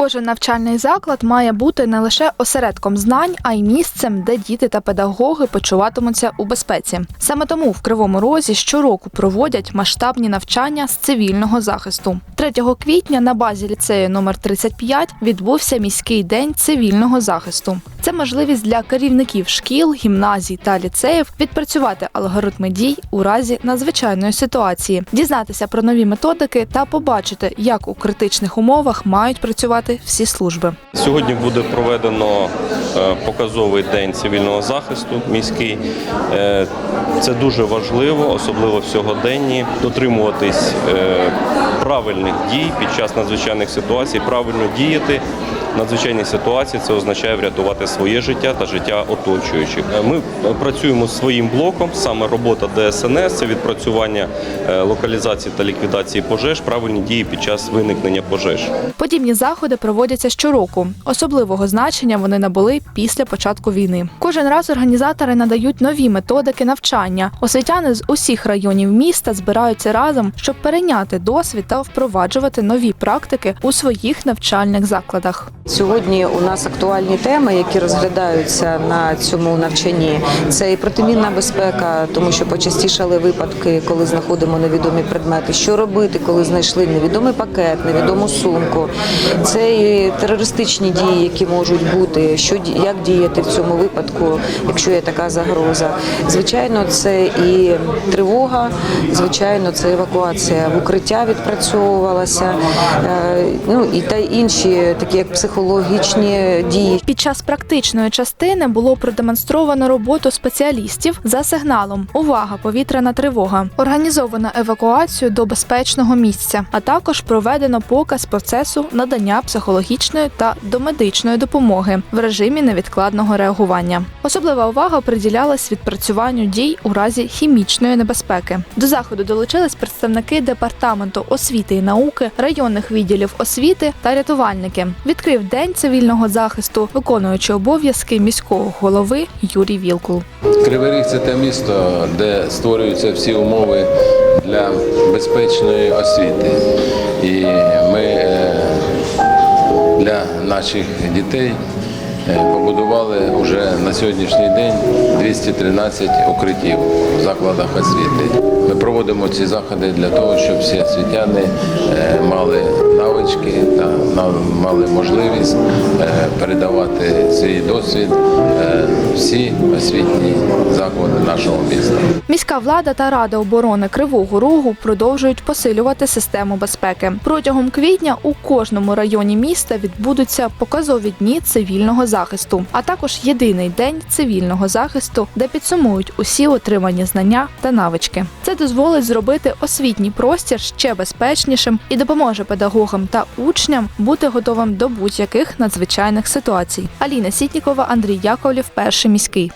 Кожен навчальний заклад має бути не лише осередком знань, а й місцем, де діти та педагоги почуватимуться у безпеці. Саме тому в Кривому Розі щороку проводять масштабні навчання з цивільного захисту. 3 квітня на базі ліцею номер 35 відбувся міський день цивільного захисту. Це можливість для керівників шкіл, гімназій та ліцеїв відпрацювати алгоритми дій у разі надзвичайної ситуації, дізнатися про нові методики та побачити, як у критичних умовах мають працювати всі служби. Сьогодні буде проведено е, показовий день цивільного захисту міський. Е, Це дуже важливо, особливо в сьогоденні, дотримуватись е, правильних дій під час надзвичайних ситуацій, правильно діяти. Надзвичайній ситуації це означає врятувати своє життя та життя оточуючих. Е, Ми працюємо своїм блоком, саме робота ДСНС, це відпрацювання е, локалізації та ліквідації пожеж, правильні дії під час виникнення пожеж. Подібні заходи проводяться щороку. Особливого значення вони набули після початку війни. Кожен раз організатори надають нові методики навчання. Освітяни з усіх районів міста збираються разом, щоб перейняти досвід та впроваджувати нові практики у своїх навчальних закладах. Сьогодні у нас актуальні теми, які розглядаються на цьому навчанні. Це і протимінна безпека, тому що почастішали випадки, коли знаходимо невідомі предмети. Що робити, коли знайшли невідомий пакет, невідому сумку. Це і терористичні дії, які можуть бути. Що як діяти в цьому випадку, якщо є така загроза. Звичайно, це і тривога, звичайно, це евакуація в укриття відпрацьовувалася. е, Ну і та інші, такі як психологічні дії. Під час практичної частини було продемонстровано роботу спеціалістів за сигналом Увага! Повітряна тривога. Організовано евакуацію до безпечного місця, а також проведено показ процесу надання психологічної та домедичної допомоги в режимі невідкладного реагування. Особлива увага приділялась відпрацюванню дій у разі хімічної небезпеки. До заходу долучились представники департаменту освіти і науки, районних відділів освіти та рятувальники. Відкрив день цивільного захисту, виконуючи обов'язки міського голови Юрій Вілкул. Кривий Ріг це те місто, де створюються всі умови для безпечної освіти. І ми е, для наших дітей е, побудували вже на сьогоднішній день 213 укриттів в закладах освіти. Ми проводимо ці заходи для того, щоб всі освітяни е, мали навички мали можливість е, передавати свій досвід е, всі освітні заклади нашого міста. Міська влада та рада оборони Кривого Рогу продовжують посилювати систему безпеки. Протягом квітня у кожному районі міста відбудуться показові дні цивільного захисту, а також єдиний день цивільного захисту, де підсумують усі отримані знання та навички. Це дозволить зробити освітній простір ще безпечнішим і допоможе педагогам та учням бути готовим до будь-яких надзвичайних ситуацій. Аліна Сітнікова, Андрій Яковлів, перший міський.